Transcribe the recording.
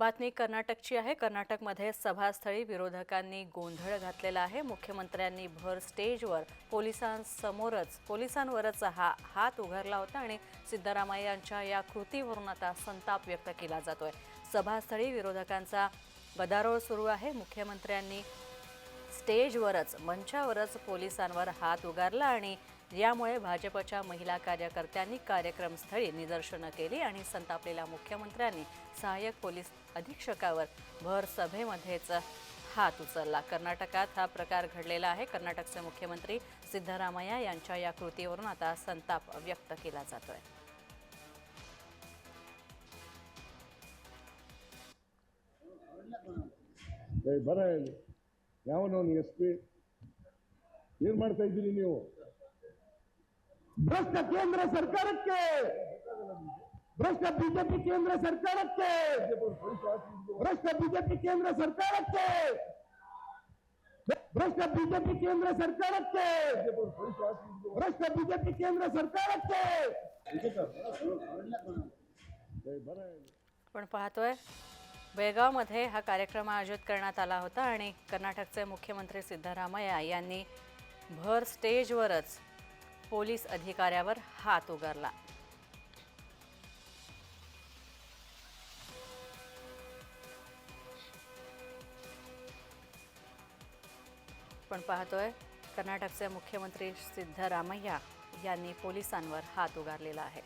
बातमी कर्नाटकची आहे. कर्नाटकमध्ये सभास्थळी विरोधकांनी गोंधळ घातलेला आहे. मुख्यमंत्र्यांनी भर स्टेजवर पोलिसांसमोरच पोलिसांवरच हा हात उघडला होता आणि सिद्धरामय्यांच्या या कृतीवरून आता संताप व्यक्त केला जातोय. सभास्थळी विरोधकांचा गदारोळ सुरू आहे. मुख्यमंत्र्यांनी स्टेजवरच मंचावरच पोलिसांवर हात उगारला आणि यामुळे भाजपच्या महिला कार्यकर्त्यांनी कार्यक्रमस्थळी निदर्शनं केली आणि संतापलेल्या मुख्यमंत्र्यांनी सहाय्यक पोलीस अधीक्षकावर भर सभेमध्येच हात उचलला. कर्नाटकात हा प्रकार घडलेला आहे. कर्नाटकचे मुख्यमंत्री सिद्धरामय्या यांच्या या कृतीवरून आता संताप व्यक्त केला जातोय. बरं ಯಾವನವನು ಎಸ್ ಪಿ ಏನ್ ಮಾಡ್ತಾ ಇದ್ದೀರಿ ನೀವು ಭ್ರಷ್ಟ ಕೇಂದ್ರ ಸರ್ಕಾರಕ್ಕೆ ಭ್ರಷ್ಟ ಬಿಜೆಪಿ ಕೇಂದ್ರ ಸರ್ಕಾರಕ್ಕೆ ಭ್ರಷ್ಟ ಬಿಜೆಪಿ ಕೇಂದ್ರ ಸರ್ಕಾರಕ್ಕೆ ಭ್ರಷ್ಟ ಬಿಜೆಪಿ ಕೇಂದ್ರ ಸರ್ಕಾರಕ್ಕೆ ಭ್ರಷ್ಟ ಬಿಜೆಪಿ ಕೇಂದ್ರ ಸರ್ಕಾರಕ್ಕೆ ಏ ಬರ ಇಲ್ಲಿ आपण पाहतोय बेळगावमध्ये हा कार्यक्रम आयोजित करण्यात आला होता आणि कर्नाटकचे मुख्यमंत्री सिद्धरामय्या यांनी भर स्टेजवरच पोलीस अधिकाऱ्यावर हात उगारला. पण पाहतोय कर्नाटकचे मुख्यमंत्री सिद्धरामय्या यांनी पोलिसांवर हात उगारलेला आहे.